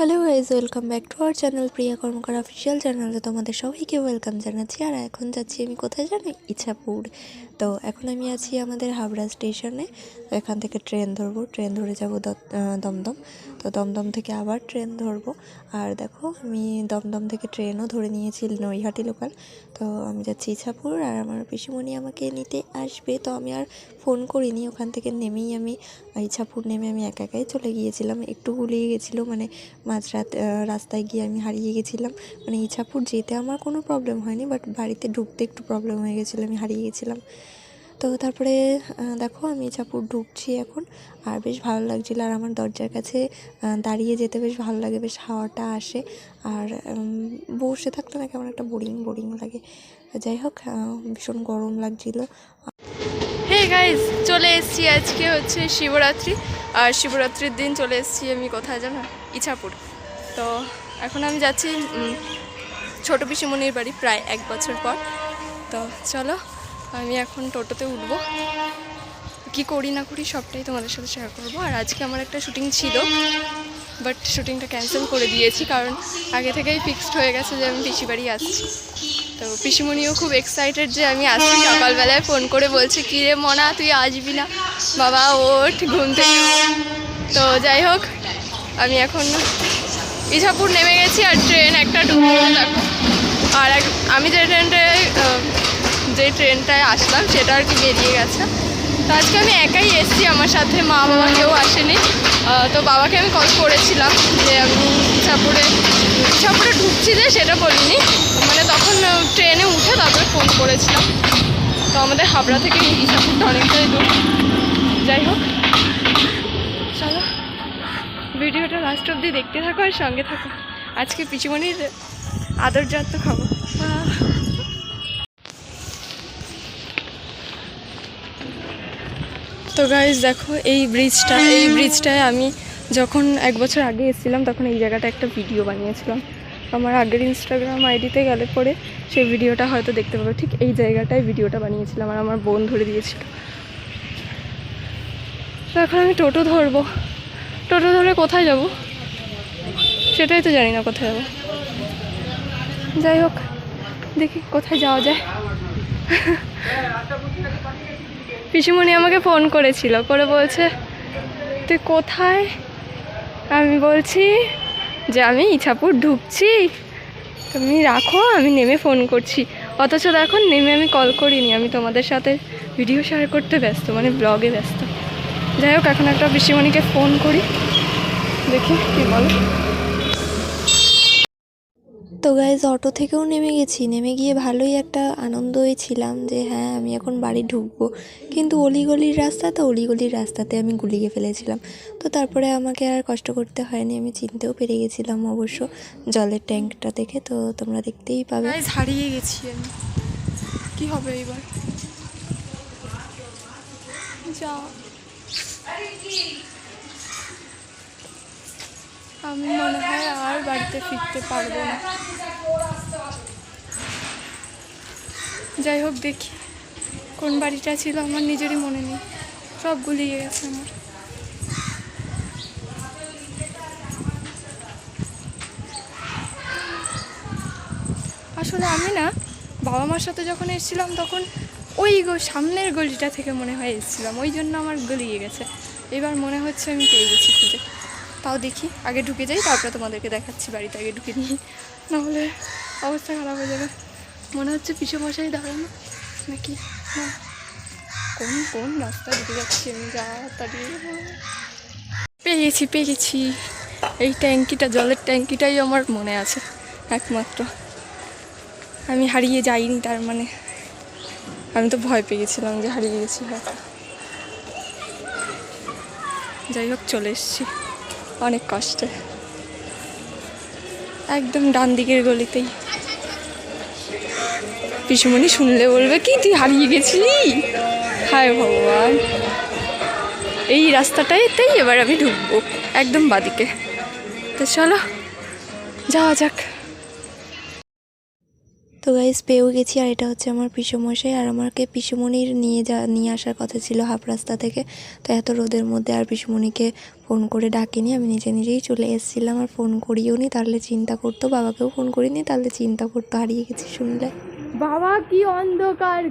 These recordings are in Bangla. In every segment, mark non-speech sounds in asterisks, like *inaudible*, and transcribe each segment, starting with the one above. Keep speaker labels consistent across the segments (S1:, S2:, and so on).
S1: Hello guys welcome back to our channel Priya Karmakar official চ্যানেলে তোমাদের সবাইকে ওয়েলকাম জানাচ্ছি। আর এখন যাচ্ছি আমি কোথায় জানি? ইচ্ছাপুর তো এখন আমি আছি আমাদের হাবড়া স্টেশনে। তো এখান থেকে ট্রেন ধরবো। ট্রেন ধরে যাব দমদম। তো দমদম থেকে আবার ট্রেন ধরবো। আর দেখো, আমি দমদম থেকে ট্রেনও ধরে নিয়েছি নৈহাটি লোকাল। তো আমি যাচ্ছি ইছাপুর আর আমার পিসিমণি আমাকে নিতে আসবে। তো আমি আর ফোন করিনি। ওখান থেকে নেমেই আমি ইছাপুর নেমে আমি একা একাই চলে গিয়েছিলাম। একটু গুলিয়ে গেছিল মানে মাঝরাত রাস্তায় গিয়ে আমি হারিয়ে গেছিলাম। মানে ইছাপুর যেতে আমার কোনো প্রবলেম হয়নি বাট বাড়িতে ঢুকতে একটু প্রবলেম হয়ে গেছিল, আমি হারিয়ে গেছিলাম। তো তারপরে দেখো আমি ইচ্ছাপুর ঢুকছি এখন। আর বেশ ভালো লাগছিল। আর আমার দরজার কাছে দাঁড়িয়ে যেতে বেশ ভালো লাগে, বেশ হাওয়াটা আসে। আর বসে থাকলে না কেমন একটা বোরিং বোরিং লাগে। যাই হোক ভীষণ গরম লাগছিল।
S2: হে গাইজ চলে এসেছি আজকে হচ্ছে শিবরাত্রি। আর শিবরাত্রির দিন চলে এসেছি আমি কোথায় জানো? ইছাপুর। তো এখন আমি যাচ্ছি ছোট পিসিমণির বাড়ি প্রায় এক বছর পর। তো চলো আমি এখন টোটোতে উঠবো। কি করি না করি সবটাই তোমাদের সাথে শেয়ার করব। আর আজকে আমার একটা শুটিং ছিল বাট শুটিংটা ক্যান্সেল করে দিয়েছি কারণ আগে থেকেই ফিক্সড হয়ে গেছে যে আমি পিসি বাড়ি আসছি। তো পিসিমণিও খুব এক্সাইটেড যে আমি আসছি। সকালবেলায় ফোন করে বলছে, কী রে মনা, তুই আসবি না? বাবা, ওঠ, ঘুম থেকে তো যাই হোক, আমি এখন ইছাপুর নেমে গেছি আর ট্রেন একটা ঢুকে আর আমি যে ট্রেনটায় যে ট্রেনটায় আসলাম, সেটা আর কি বেরিয়ে গেছে। তো আজকে আমি একাই এসেছি, আমার সাথে মা বাবা কেউ আসেনি। তো বাবাকে আমি কল করেছিলাম যে আমি ইছাপুরে ইছাপুরে ঢুকছি যে সেটা বলিনি। মানে তখন ট্রেনে উঠে তারপরে ফোন করেছিলাম। তো আমাদের হাবড়া থেকে ইছাপুরটা অনেকটাই দূর। যাই হোক, চলো। ভিডিওটা লাস্ট অবধি দেখতে থাকো আর সঙ্গে থাকো। আজকে পিচুমনির আদর যত্ন খাব। তো গাইজ দেখো এই ব্রিজটা এই ব্রিজটায় আমি যখন এক বছর আগে এসেছিলাম, তখন এই জায়গাটা একটা ভিডিও বানিয়েছিলাম। আমার আগের ইনস্টাগ্রাম আইডিতে গেলে পরে সেই ভিডিওটা হয়তো দেখতে পাবো। ঠিক এই জায়গাটায় ভিডিওটা বানিয়েছিলাম আর আমার বোন ধরে দিয়েছিল। তো এখন আমি টোটো ধরবো। টোটো ধরে কোথায় যাব? সেটাই তো জানি না কোথায় যাব। যাই হোক, দেখি কোথায় যাওয়া যায়। *laughs* পিসিমণি আমাকে ফোন করেছিল করে বলছে, তুই কোথায়? আমি বলছি, যে আমি ইছাপুর ঢুকছি। তুমি রাখো, আমি নেমে ফোন করছি। অথচ দেখো, নেমে আমি কল করিনি। আমি তোমাদের সাথে ভিডিও শেয়ার করতে ব্যস্ত মানে ব্লগে ব্যস্ত। যাই হোক, এখন একটা পিসিমণিকে ফোন করি। দেখি কী বলো।
S1: তো গাইজ অটো থেকেও নেমে গেছি। নেমে গিয়ে ভালোই একটা আনন্দই ছিলাম যে হ্যাঁ আমি এখন বাড়ি ঢুকবো। কিন্তু অলিগলির রাস্তা তো অলিগলির রাস্তাতে আমি গুলিয়ে ফেলেছিলাম। তো তারপরে আমাকে আর কষ্ট করতে হয়নি, আমি চিনতেও পেরে গেছিলাম অবশ্য জলের ট্যাঙ্কটা দেখে। তো তোমরা দেখতেই পাবে।
S2: হারিয়ে গেছি আমি। কি হবে এবার? যা আমি মনে হয় আর বাড়িতে ফিরতে পারব না। যাই হোক, দেখি কোন বাড়িটা ছিল, আমার নিজেরই মনে নেই। সব গুলিয়ে গেছে আমার। আসলে আমি না, বাবা মার সাথে যখন এসেছিলাম, তখন ওই সামনের গলিটা থেকে মনে হয় এসেছিলাম। ওই জন্য আমার গলিয়ে গেছে। এবার মনে হচ্ছে আমি পেয়ে গেছি খুঁজে। তাও দেখি। আগে ঢুকে যাই, তারপরে তোমাদেরকে দেখাচ্ছি বাড়িতে আগে ঢুকে নিয়ে। নাহলে অবস্থা খারাপ হয়ে যাবে। মনে হচ্ছে পিছু মশাই দাঁড়ানো। নাকি? কোন কোন রাস্তা ঢুকে যাচ্ছি আমি? তাড়াতাড়ি পেয়ে গেছি পেয়ে গেছি এই ট্যাঙ্কিটা, জলের ট্যাঙ্কিটাই আমার মনে আছে, একমাত্র। আমি হারিয়ে যাইনি তার মানে। আমি তো ভয় পেয়ে গেছিলাম যে হারিয়ে গেছি হয়তো। যাই হোক, চলে এসেছি। অনেক কষ্টে। একদম ডান দিকের গলিতেই। পিসুমণি শুনলে বলবে, কি, তুই হারিয়ে গেছিলি? হায় ভগবান। এই রাস্তাটাইতেই এবার আমি ঢুকবো, একদম বাদিকে। তো চলো, যাওয়া যাক।
S1: তো গাইজ পেয়েও গেছি। আর এটা হচ্ছে আমার পিসুমশাই। আর আমাকে পিসুমণির নিয়ে যা, নিয়ে আসার কথা ছিল হাফ রাস্তা থেকে। তো এত রোদের মধ্যে আর পিসুমণিকে ফোন করে ডাকিনি। আমি নিজে নিজেই চলে এসেছিলাম। আর ফোন করিও নি। তাহলে চিন্তা করতো, বাবাকেও ফোন করিনি। তাহলে চিন্তা করতো, হারিয়ে গেছি শুনলে।
S2: বাবা, কি অন্ধকার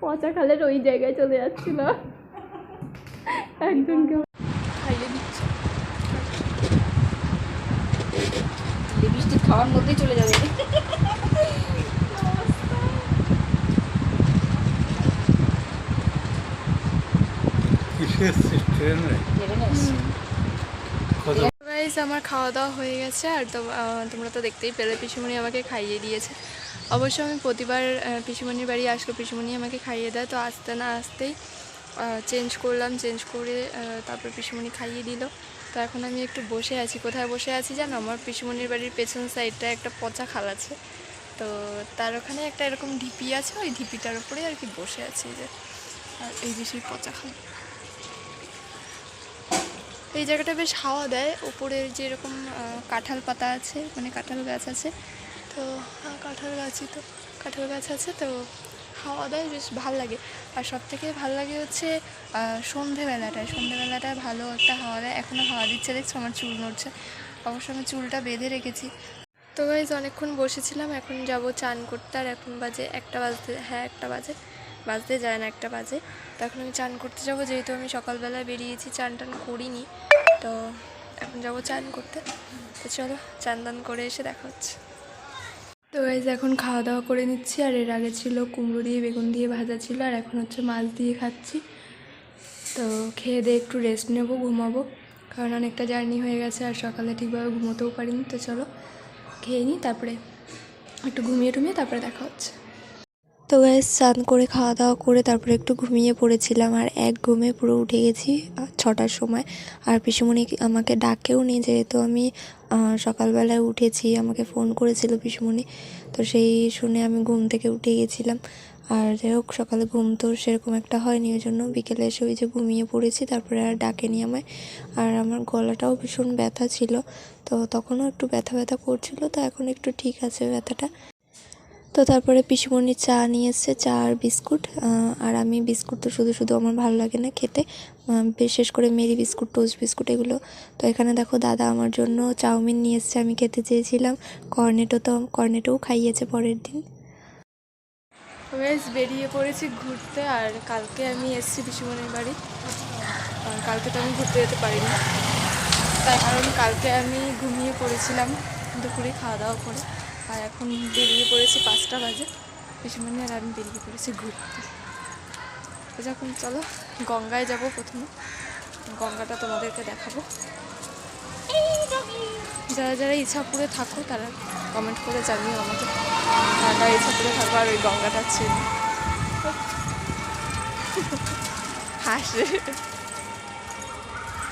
S2: পচা খালের ওই জায়গায় চলে যাচ্ছিল। একজনকে খাইয়ে দিচ্ছে
S3: লিপস্টিক খাওয়ার মধ্যেই চলে যাবে।
S2: আমার খাওয়া দাওয়া হয়ে গেছে আর তো তোমরা তো দেখতেই পেলে পিসুমণি আমাকে খাইয়ে দিয়েছে। অবশ্য আমি প্রতিবার পিসুমণির বাড়ি আসলে পিসুমণি আমাকে খাইয়ে দেয় তো আসতে না আসতেই চেঞ্জ করলাম চেঞ্জ করে তারপর পিসুমণি খাইয়ে দিল। তো এখন আমি একটু বসে আছি। কোথায় বসে আছি জানো? আমার পিসুমণির বাড়ির পেছন সাইডটা একটা পচা খাল আছে। তো তার ওখানে একটা এরকম ঢিপি আছে, ওই ঢিপিটার উপরে আর কি বসে আছি যে। আর এই যে সেই পচা খাল। এই জায়গাটা বেশ হাওয়া দেয়। ওপরে যে এরকম কাঁঠাল পাতা আছে মানে কাঁঠাল গাছ আছে। তো হ্যাঁ কাঁঠাল গাছই তো, কাঁঠাল গাছ আছে তো হাওয়া দেয় বেশ ভালো লাগে। আর সব থেকে ভালো লাগে হচ্ছে সন্ধেবেলাটায়। সন্ধেবেলাটায় ভালো একটা হাওয়া দেয়। এখনও হাওয়া দিচ্ছে, দেখছ? আমার চুল নড়ছে। অবশ্য আমি চুলটা বেঁধে রেখেছি। তো গাইজ অনেকক্ষণ বসেছিলাম। এখন যাব চান করতে। আর এখন বাজে একটা বাজতে হ্যাঁ একটা বাজে। বাজতে যায় না, একটা বাজে। তো এখন আমি চান করতে যাব। যেহেতু আমি সকালবেলায় বেরিয়েছি চান টান করিনি। তো এখন যাব চান করতে। তো চলো চান দান করে এসে দেখা হচ্ছে। তো গাইজ এখন খাওয়া দাওয়া করে নিচ্ছি। আর এর আগে ছিল কুমড়ো দিয়ে, বেগুন দিয়ে ভাজা ছিল। আর এখন হচ্ছে মাছ দিয়ে খাচ্ছি। তো খেয়ে দিয়ে একটু রেস্ট নেব, ঘুমাবো। কারণ অনেকটা জার্নি হয়ে গেছে আর সকালে ঠিকভাবে ঘুমোতেও পারিনি। তো চলো, খেয়ে নিই, তারপরে একটু ঘুমিয়ে টুমিয়ে তারপরে দেখা হচ্ছে।
S1: তো গাইজ স্নান করে খাওয়া দাওয়া করে তারপরে একটু ঘুমিয়ে পড়েছিলাম আর এক ঘুমে পুরো উঠে গেছি ছটার সময়। আর পিসুমণি আমাকে ডাকেও নি, যেহেতু আমি সকালবেলায় উঠেছি, আমাকে ফোন করেছিল পিসুমণি। তো সেই শুনে আমি ঘুম থেকে উঠে গেছিলাম। আর যাই হোক, সকালে ঘুম তো সেরকম একটা হয়নি, ওই জন্য বিকেলে এসে ওই যে ঘুমিয়ে পড়েছি, তারপরে আর ডাকেনি আমায়। আর আমার গলাটাও ভীষণ ব্যথা ছিল, তো তখনও একটু ব্যথা ব্যথা করছিল, তো এখন একটু ঠিক আছে ব্যথাটা। তো তারপরে পিসুমণি চা নিয়ে চা আর বিস্কুট। আর আমি বিস্কুট তো শুধু শুধু আমার ভালো লাগে না খেতে। বিশেষ করে মেরি বিস্কুট, টোস্ট বিস্কুট এগুলো। তো এখানে দেখো দাদা আমার জন্য চাউমিন নিয়ে এসছে, আমি খেতে চেয়েছিলাম। কর্নেটো তো, কর্নেটোও খাইয়েছে পরের দিন।
S2: বেশ, বেরিয়ে পড়েছি ঘুরতে আর কালকে আমি এসেছি পিসুমনির বাড়ি। আর কালকে তো আমি ঘুরতে যেতে পারিনি। তার কারণ কালকে আমি ঘুমিয়ে পড়েছিলাম দুপুরে, খাওয়া দাওয়া করে। আর এখন বেরিয়ে পড়েছি পাঁচটা বাজে। পিসুমনি আর আমি বেরিয়ে পড়েছি ঘুরতে। যখন চলো, গঙ্গায় যাব প্রথমে। গঙ্গাটা তোমাদেরকে দেখাবো। যারা যারা ইচ্ছাপুরে থাকো, তারা কমেন্ট করে জানিও আমাকে। কারা ইচ্ছাপুরে থাকো আর ওই গঙ্গাটা ছিল হাসে।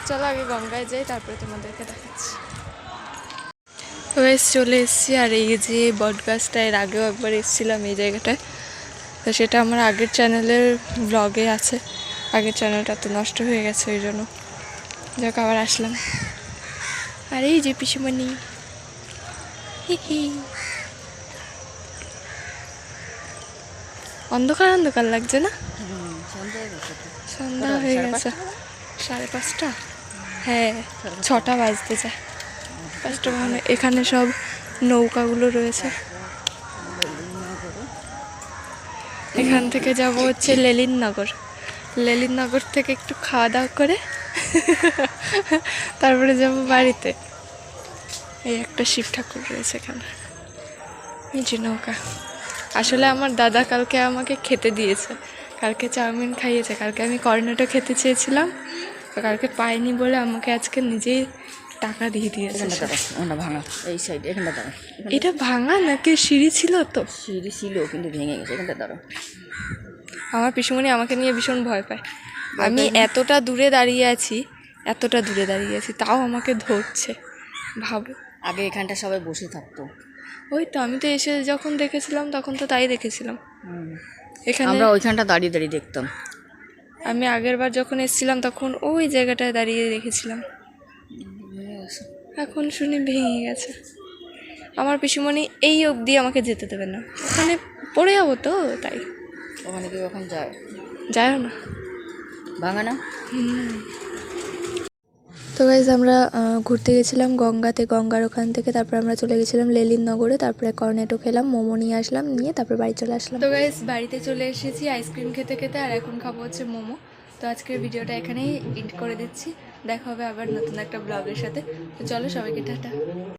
S2: চলো আগে গঙ্গায় যাই, তারপরে তোমাদেরকে দেখাচ্ছি। বেশ চলে এসেছি আর এই যে বট গাছটা এর আগেও একবার এসেছিলাম এই জায়গাটায়। তো সেটা আমার আগের চ্যানেলের ব্লগে আছে। আগের চ্যানেলটা তো নষ্ট হয়ে গেছে ওই জন্য। যাক আবার আসলাম। আর এই যে পিসিমণি। অন্ধকার অন্ধকার লাগছে না? সন্ধ্যা হয়ে গেছে সাড়ে পাঁচটা? হ্যাঁ ছটা বাজতে যায়। মানে এখানে সব নৌকাগুলো রয়েছে। এখান থেকে যাব হচ্ছে লেলিননগর। লেলিননগর থেকে একটু খাওয়া দাওয়া করে, তারপরে যাব বাড়িতে। এই একটা শিব ঠাকুর রয়েছে এখানে। এই যে নৌকা। আসলে আমার দাদা কালকে আমাকে খেতে দিয়েছে। কালকে চাউমিন খাইয়েছে। কালকে আমি কর্নেটো খেতে চেয়েছিলাম। কালকে পাইনি বলে আমাকে আজকে নিজেই টাকা দিয়ে দিয়েছে
S3: এখানটা দাঁড়া ওখানটা ভাঙা এই সাইড এখানটা দাঁড়া
S2: এটা ভাঙা নাকি সিঁড়ি ছিল তো?
S3: সিঁড়ি ছিল কিন্তু ভেঙে গেছে এখানটা দাঁড়া
S2: আমার পিসুমণি আমাকে নিয়ে ভীষণ ভয় পায়। আমি এতটা দূরে দাঁড়িয়ে আছি এতটা দূরে দাঁড়িয়ে আছি তাও আমাকে ধরছে ভাবো।
S3: আগে এখানটা সবাই বসে থাকতো।
S2: ওই তো আমি তো এসে যখন দেখেছিলাম তখন তো তাই দেখেছিলাম। এখানে
S3: আমরা ওইখানটা দাঁড়িয়ে দাঁড়িয়ে দেখতাম।
S2: আমি আগের বার যখন এসেছিলাম তখন ওই জায়গাটায় দাঁড়িয়ে দেখেছিলাম। এখন শুনি ভেঙে গেছে। আমার পিসিমণি এই অবধি আমাকে যেতে দেবে না। ওখানে পড়ে যাব তো তাই।
S3: ওখানে কেউ এখন যায়?
S2: যায়ও না।
S3: ভাঙা না?
S1: তো গাইজ আমরা ঘুরতে গেছিলাম গঙ্গাতে। গঙ্গার ওখান থেকে তারপর আমরা চলে গেছিলাম লেলিন নগরে। তারপরে কর্নেটো খেলাম মোমো নিয়ে আসলাম নিয়ে তারপর বাড়ি চলে আসলাম। তো গাইজ বাড়িতে চলে এসেছি আইসক্রিম খেতে খেতে আর এখন খাব হচ্ছে মোমো। তো আজকের ভিডিওটা এখানেই এন্ড করে দিচ্ছি। দেখা হবে আবার নতুন একটা ব্লগের সাথে। তো চলো সবাইকে টাটা।